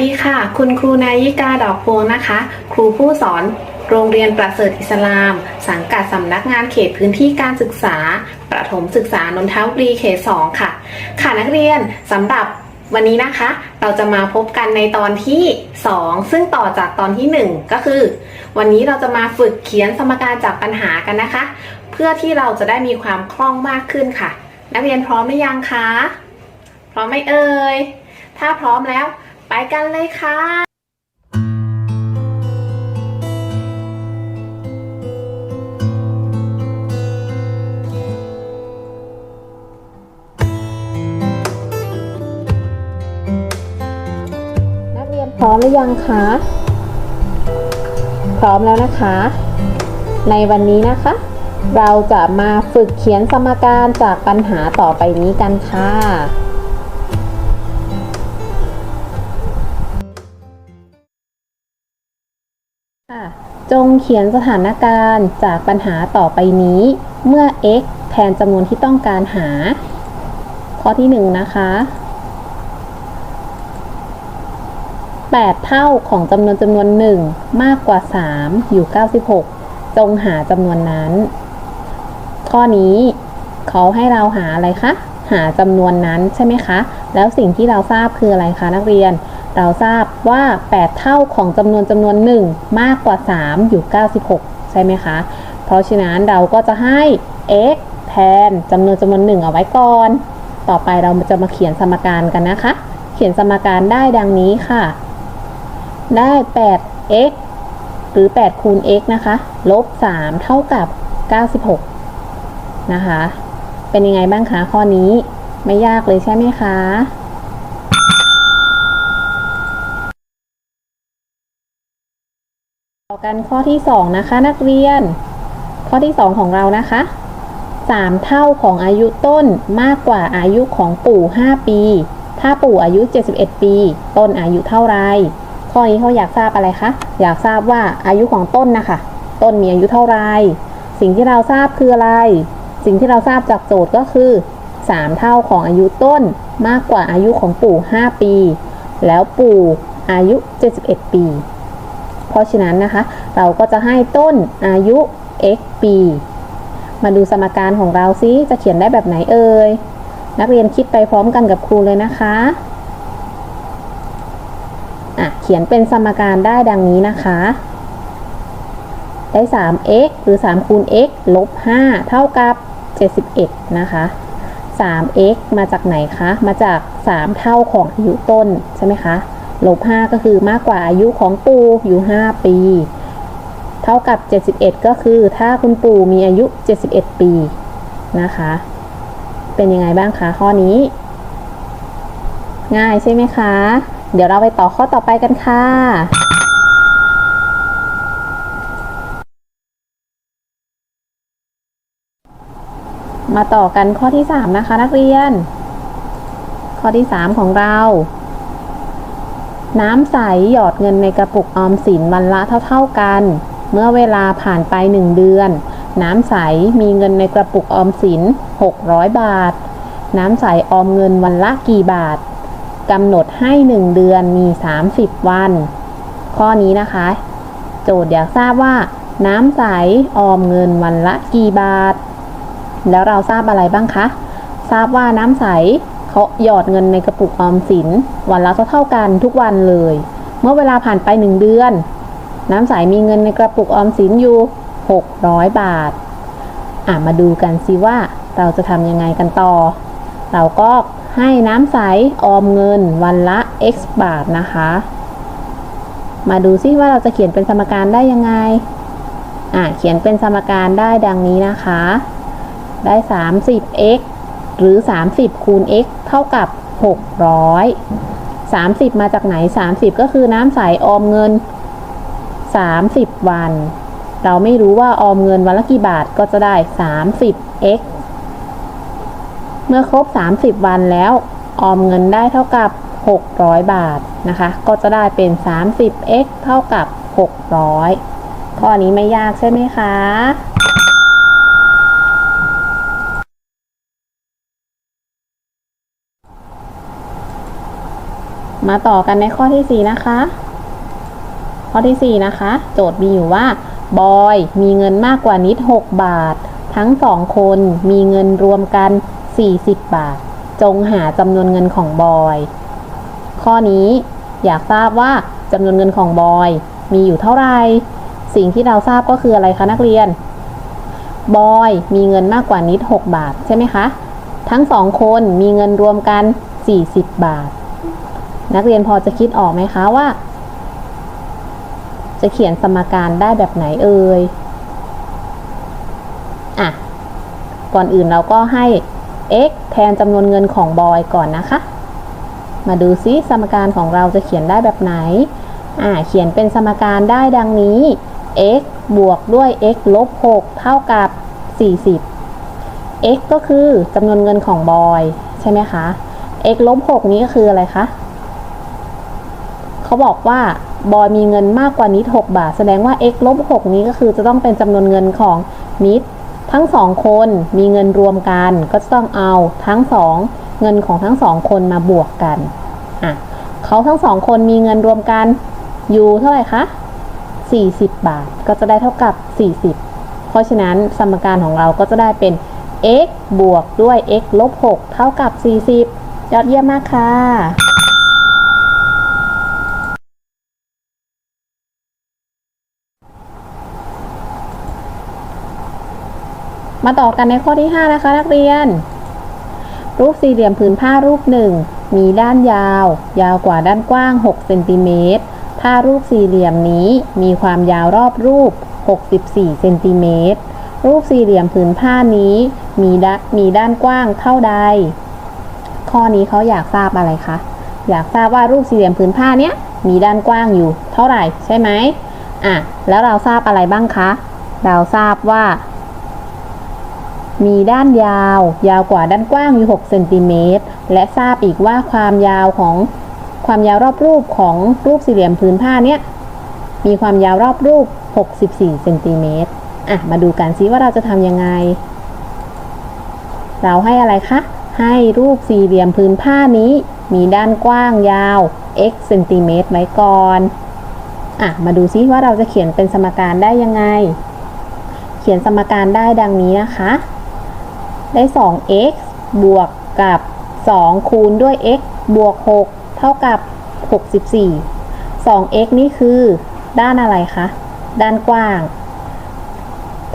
สวัสดีค่ะ คุณครูนายิกาดอกพวงนะคะ ครูผู้สอนโรงเรียนประเสริฐอิสลาม สังกัดสำนักงานเขตพื้นที่การศึกษา ประถมศึกษานนทบุรีเขต 2 ค่ะ ค่ะนักเรียนสำหรับวันนี้นะคะ เราจะมาพบกันในตอนที่ 2 ซึ่งต่อจากตอนที่ 1 ก็คือ วันนี้เราจะมาฝึกเขียนสมการจากปัญหากันนะคะ เพื่อที่เราจะได้มีความคล่องมากขึ้นค่ะ นักเรียนพร้อมหรือยังคะ พร้อมไหมเอ่ยถ้าพร้อมแล้ว ไปกันเลยค่ะ นักเรียนพร้อมหรือยังคะ พร้อมแล้วนะคะ ในวันนี้นะคะ เราจะมาฝึกเขียนสมการจากปัญหาต่อไปนี้กันค่ะ จงเขียนสถานการณ์จากปัญหาต่อไปนี้ เมื่อ x แทนจำนวนที่ต้องการหา ข้อที่1นะคะ 8 เท่าของจำนวนจำนวน 1 มากกว่า 3 อยู่ 96 จงหาจำนวนนั้น ข้อนี้เขาให้เราหาอะไรคะ หาจำนวนนั้นใช่ไหมคะ แล้วสิ่งที่เราทราบคืออะไรคะนักเรียน เราทราบว่า 8 เท่าของจำนวนจำนวน 1 มากกว่า 3 อยู่ 96 ใช่ไหมคะ เพราะฉะนั้นเราก็จะให้ x แทนจำนวนจำนวน 1 เอาไว้ก่อน ต่อไปเราจะมาเขียนสมการกันนะคะ เขียนสมการได้ดังนี้ค่ะ ได้ 8x หรือ 8 คูณ x นะคะ ลบ 3 เท่ากับ 96 นะคะ เป็นยังไงบ้างคะข้อนี้ ไม่ยากเลยใช่ไหมคะ ต่อ กันข้อที่ 2 นะคะ นักเรียน ข้อที่ 2 ของเรานะคะ 3 เท่าของอายุต้นมากกว่าอายุของปู่ 5 ปี ถ้าปู่อายุ 71 ปี ต้นอายุเท่าไร ข้อนี้เขาอยากทราบอะไรคะ อยากทราบว่าอายุของต้นนะคะ ต้นมีอายุเท่าไร สิ่งที่เราทราบคืออะไร สิ่งที่เราทราบจากโจทย์ก็คือ 3 เท่าของอายุต้นมากกว่าอายุของปู่ 5 ปี แล้วปู่อายุ 71 ปี เพราะฉะนั้นนะคะ เราก็จะให้ต้นอายุ x ปี มาดูสมการของเราซิจะเขียนได้แบบไหนเอ่ย นักเรียนคิดไปพร้อมกันกับครูเลยนะคะอะเขียนเป็นสมการได้ดังนี้นะคะ ได้ 3x หรือ 3 คูณ x ลบ 5 เท่ากับ 71 นะคะ 3x มาจากไหนคะ มาจาก 3 เท่าของอายุต้นใช่ไหมคะ ลบ5ก็คือมากกว่าอายุของปู่อยู่ 5 ปี เท่ากับ 71 ก็คือถ้าคุณปู่มีอายุ 71 ปีนะคะ เป็นยังไงบ้างคะข้อนี้ ง่ายใช่ไหมคะ เดี๋ยวเราไปต่อข้อต่อไปกันค่ะมาต่อกันข้อที่ 3 นะคะ นักเรียน ข้อที่ 3 ของเรา น้ำใสหยอดเงินในกระปุกออมสินวันละเท่าๆกัน เมื่อเวลาผ่านไป 1 เดือน น้ำใสมีเงินในกระปุกออมสิน 600 บาท น้ำใสออมเงินวันละกี่บาทกำหนดให้ 1 เดือนมี 30 วัน ข้อนี้นะคะ โจทย์อยากทราบว่า น้ำใสออมเงินวันละกี่บาท แล้วเราทราบอะไรบ้างคะ ทราบว่าน้ำใส เขาหยอดเงินในกระปุกออมสิน วันละเท่ากันทุกวันเลย เมื่อเวลาผ่านไป1เดือน น้ำใสมีเงินในกระปุกออมสินอยู่ 600 บาท อะมาดูกันสิว่าเราจะทำยังไงกันต่อ เราก็ให้น้ำใสออมเงินวันละ x บาทนะคะ มาดูซิว่าเราจะเขียนเป็นสมการได้ยังไง อะเขียนเป็นสมการได้ดังนี้นะคะ ได้ 30x หรือ 30 คูณ x เท่ากับ 600 30 มาจากไหน 30 ก็คือน้ำใสออมเงิน 30 วัน เราไม่รู้ว่าออมเงินวันละกี่บาทก็จะได้ 30x เมื่อครบ 30 วันแล้วออมเงินได้เท่ากับ 600 บาทนะคะ ก็จะได้เป็น 30x เท่ากับ 600 ข้อนี้ไม่ยากใช่ไหมคะ มาต่อกันในข้อที่ 4 นะคะ ข้อที่ 4 นะคะ โจทย์มีอยู่ว่า บอยมีเงินมากกว่านิด 6 บาท ทั้งสองคนมีเงินรวมกัน 40 บาท จงหาจำนวนเงินของบอย ข้อนี้อยากทราบว่าจำนวนเงินของบอย มีอยู่เท่าไหร่ สิ่งที่เราทราบก็คืออะไรคะนักเรียน บอยมีเงินมากกว่านิด 6 บาทใช่ไหมคะ ทั้งสองคนมีเงินรวมกัน 40 บาท นักเรียนพอจะคิดออกไหมคะว่า จะเขียนสมการได้แบบไหนเอ่ยอะ ก่อนอื่นเราก็ให้ x แทนจำนวนเงินของบอยก่อนนะคะ มาดูซิสมการของเราจะเขียนได้แบบไหน อ่า เขียนเป็นสมการได้ดังนี้ x บวกด้วย x ลบ 6 เท่ากับ 40 x ก็คือจำนวนเงินของบอย ใช่ไหมคะ x ลบ 6 นี้ก็คืออะไรคะ เขาบอกว่าบอยมีเงินมากกว่านิด6บาท แสดงว่า x ลบ6นี้ก็คือจะต้องเป็นจำนวนเงินของนิด ทั้งสองคนมีเงินรวมกัน ก็จะต้องเอาทั้งสองเงินของทั้งสองคนมาบวกกันอะเขาทั้งสองคนมีเงินรวมกันอยู่เท่าไหร่คะ40 บาท ก็จะได้เท่ากับ 40 เพราะฉะนั้นสมการของเราก็จะได้เป็น x บวกด้วย x ลบ6เท่ากับ 40 ยอดเยี่ยมมากค่ะ มาต่อกันในข้อที่ 5 นะคะ นักเรียน รูปสี่เหลี่ยมผืนผ้ารูปหนึ่งมีด้านยาว ยาวกว่าด้านกว้าง 6 เซนติเมตรผ้ารูปสี่เหลี่ยมนี้มีความยาวรอบรูป 64 เซนติเมตร รูปสี่เหลี่ยมผืนผ้านี้มีด้ามีด้านกว้างเท่าใด ข้อนี้เขาอยากทราบอะไรคะ อยากทราบว่ารูปสี่เหลี่ยมผืนผ้าเนี้ยมีด้านกว้างอยู่เท่าไหร่ใช่ไหมอะ แล้วเราทราบอะไรบ้างคะ เราทราบว่า มีด้านยาว ยาวกว่าด้านกว้างอยู่6เซนติเมตรและทราบอีกว่าความยาวของความยาวรอบรูปของรูปสี่เหลี่ยมผืนผ้าเนี้ยมีความยาวรอบรูป 64เซนติเมตรอะ มาดูกันซิว่าเราจะทำยังไง เราให้อะไรคะ ให้รูปสี่เหลี่ยมผืนผ้านี้ มีด้านกว้างยาว x เซนติเมตรไว้ก่อนอะ มาดูซิว่าเราจะเขียนเป็นสมการได้ยังไง เขียนสมการได้ดังนี้นะคะ ได้ 2x บวกกับ 2 คูณด้วย x บวก 6 เท่ากับ 64 2x นี่คือด้านอะไรคะ ด้านกว้าง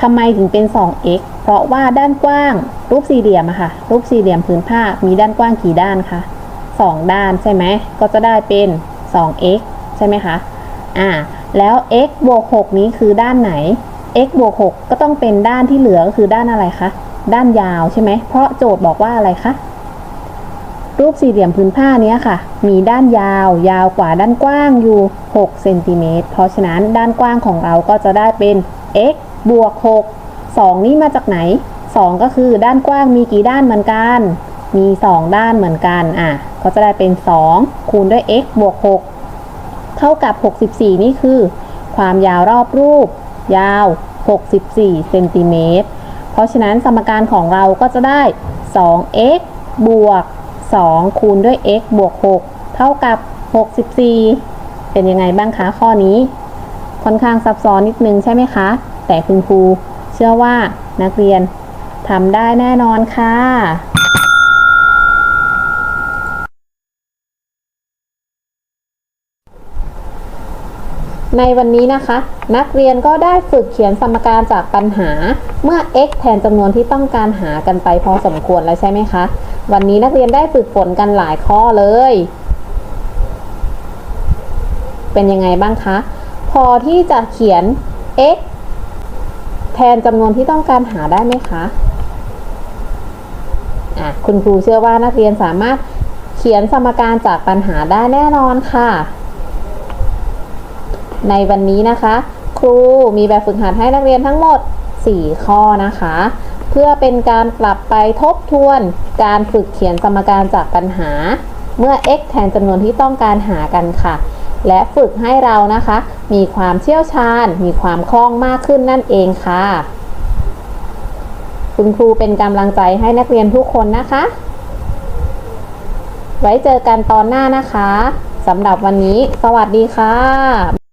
ทำไมถึงเป็น 2x เพราะว่าด้านกว้างรูปสี่เหลี่ยมอะค่ะ รูปสี่เหลี่ยมผืนผ้ามีด้านกว้างกี่ด้านคะ 2 ด้านใช่ไหม ก็จะได้เป็น 2x ใช่ไหมคะ อ่า แล้ว x บวก 6 นี้คือด้านไหน x บวก 6 ก็ต้องเป็นด้านที่เหลือก็คือด้านอะไรคะ ด้านยาวใช่ไหม เพราะโจทย์บอกว่าอะไรคะ รูปสี่เหลี่ยมพื้นผ้านี้ค่ะ มีด้านยาว ยาวกว่าด้านกว้างอยู่ 6 เซนติเมตร เพราะฉะนั้นด้านกว้างของเราก็จะได้เป็น x บวก 6 2 นี่มาจากไหน 2 ก็คือด้านกว้างมีกี่ด้านเหมือนกัน มี 2 ด้านเหมือนกัน อะ ก็จะได้เป็น 2 คูณด้วย x บวก 6 เท่ากับ 64 นี่คือ ความยาวรอบรูป ยาว 64 เซนติเมตร เพราะฉะนั้นสมการของเราก็จะได้ 2x บวก 2 คูณด้วย x บวก 6 เท่ากับ 64 เป็นยังไงบ้างคะข้อนี้ ค่อนข้างซับซ้อนนิดนึงใช่ไหมคะ แต่คุณครูเชื่อว่านักเรียนทำได้แน่นอนค่ะ ในวันนี้นะคะ นักเรียนก็ได้ฝึกเขียนสมการจากปัญหา เมื่อ x แทนจำนวนที่ต้องการหากันไปพอสมควรแล้วใช่ไหมคะ วันนี้นักเรียนได้ฝึกฝนกันหลายข้อเลย เป็นยังไงบ้างคะ พอที่จะเขียน x แทนจำนวนที่ต้องการหาได้ไหมคะะคุณครูเชื่อว่านักเรียนสามารถเขียนสมการจากปัญหาได้แน่นอนค่ะ ในวันนี้นะคะ ครูมีแบบฝึกหัดให้นักเรียนทั้งหมด 4 ข้อนะคะ เพื่อเป็นการกลับไปทบทวนการฝึกเขียนสมการจากปัญหา เมื่อ x แทนจำนวนที่ต้องการหากันค่ะ และฝึกให้เรานะคะ มีความเชี่ยวชาญ มีความคล่องมากขึ้นนั่นเองค่ะ คุณครูเป็นกำลังใจให้นักเรียนทุกคนนะคะ ไว้เจอกันตอนหน้านะคะสสำหรับวันนี้ สวัสดีค่ะ